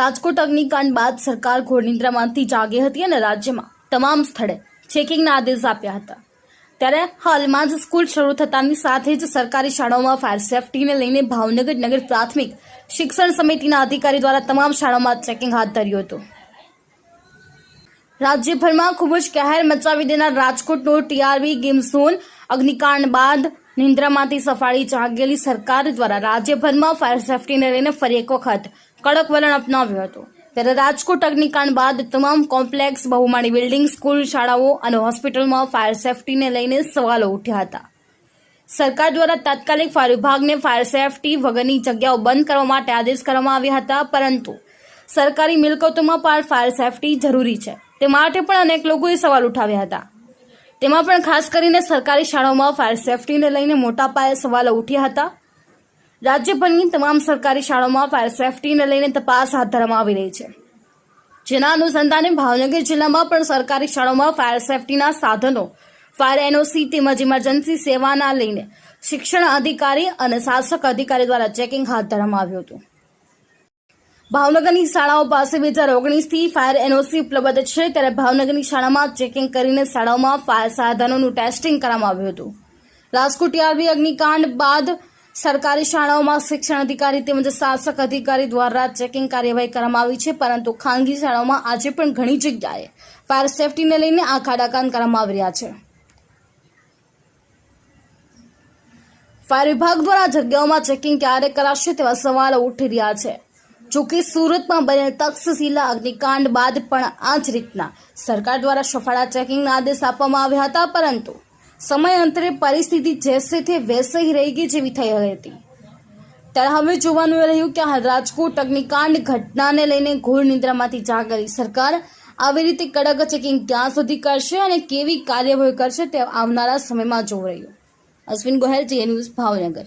રાજકોટ અગ્નિકાંડ બાદ સરકાર ઘોર નિંદ્રામાંથી જાગી હતી અને રાજ્યમાં તમામ સ્થળે ચેકિંગના આદેશ આપ્યા હતા. ત્યારે હાલમાં જ સ્કૂલ શરૂ થતાની સાથે જ સરકારી શાળાઓમાં ફાયર સેફટીને લઈને ભાવનગર નગર પ્રાથમિક શિક્ષણ સમિતિના અધિકારી દ્વારા તમામ શાળાઓમાં ચેકિંગ હાથ ધર્યું હતું. રાજ્યભરમાં ખૂબ જ કહેર મચાવી દેનાર રાજકોટનો ટીઆરબી ગેમ ઝોન અગ્નિકાંડ બાદ નિંદ્રામાંથી સફાળી જાગેલી સરકાર દ્વારા રાજ્યભરમાં ફાયર સેફટીને લઈને ફરી એક વખત કડક વલણ અપનાવ્યું હતું. ત્યારે રાજકોટ અગ્નિકાંડ બાદ તમામ કોમ્પ્લેક્સ, બહુમાળી બિલ્ડિંગ, સ્કૂલ, શાળાઓ અને હોસ્પિટલમાં ફાયર સેફટીને લઈને સવાલો ઉઠ્યા હતા. સરકાર દ્વારા તાત્કાલિક ફાયર વિભાગને ફાયર સેફટી વગરની જગ્યાઓ બંધ કરવા માટે આદેશ કરવામાં આવ્યા હતા, પરંતુ સરકારી મિલકતોમાં પણ ફાયર સેફટી જરૂરી છે. તે માટે પણ અનેક લોકોએ સવાલ ઉઠાવ્યા હતા. તેમાં પણ ખાસ કરીને સરકારી શાળાઓમાં ફાયર સેફટીને લઈને મોટા પાયે સવાલો ઉઠ્યા હતા. રાજ્યભરની તમામ સરકારી શાળાઓમાં ફાયર સેફટીને લઈને તપાસ હાથ ધરવામાં આવી રહી છે. જેના અનુસંધાને ભાવનગર જિલ્લામાં પણ સરકારી શાળાઓમાં ફાયર સેફટીના સાધનો ફાયર એનઓસી તેમજ ઇમરજન્સી સેવાના લઈને શિક્ષણ અધિકારી અને શાસક અધિકારી દ્વારા ચેકિંગ હાથ ધરવામાં આવ્યું હતું. ભાવનગરની શાળાઓ પાસે બે હજાર ઓગણીસથી ફાયર એનઓસી ઉપલબ્ધ છે, ત્યારે ભાવનગરની શાળામાં ચેકિંગ કરીને શાળાઓમાં ફાયર સાધનોનું ટેસ્ટિંગ કરવામાં આવ્યું હતું. રાજકોટ ટીઆરબી અગ્નિકાંડ બાદ સરકારી શાળાઓમાં શિક્ષણ અધિકારી તેમજ શાસક અધિકારી દ્વારા ચેકિંગ કાર્યવાહી કરવામાં આવી છે, પરંતુ ખાનગી શાળાઓમાં આજે પણ ઘણી જગ્યાએ ફાયર સેફટીને લઈને આ ખાડાકાન કરવામાં આવી રહ્યા છે. ફાયર વિભાગ દ્વારા જગ્યાઓમાં ચેકિંગ ક્યારે કરાશે તેવા સવાલો ઉઠી રહ્યા છે. જોકે સુરતમાં બનેલ તક્ષશિલા અગ્નિકાંડ બાદ પણ આ જ રીતના સરકાર દ્વારા સફાળા ચેકિંગના આદેશ આપવામાં આવ્યા હતા, પરંતુ સમય અંતરે પરિસ્થિતિ જેસે તે વૈસે રહી ગઈ જેવી થઈ હતી. ત્યારે હવે જોવાનું રહ્યું કે હાલ રાજકોટ અગ્નિકાંડ ઘટનાને લઈને ઘોર નિંદ્રામાંથી જાગેલી સરકાર આવી રીતે કડક ચેકિંગ ક્યાં સુધી કરશે અને કેવી કાર્યવાહી કરશે તે આવનારા સમયમાં જોવું રહ્યું. અશ્વિન ગોહેલ, જે ન્યૂઝ ભાવનગર.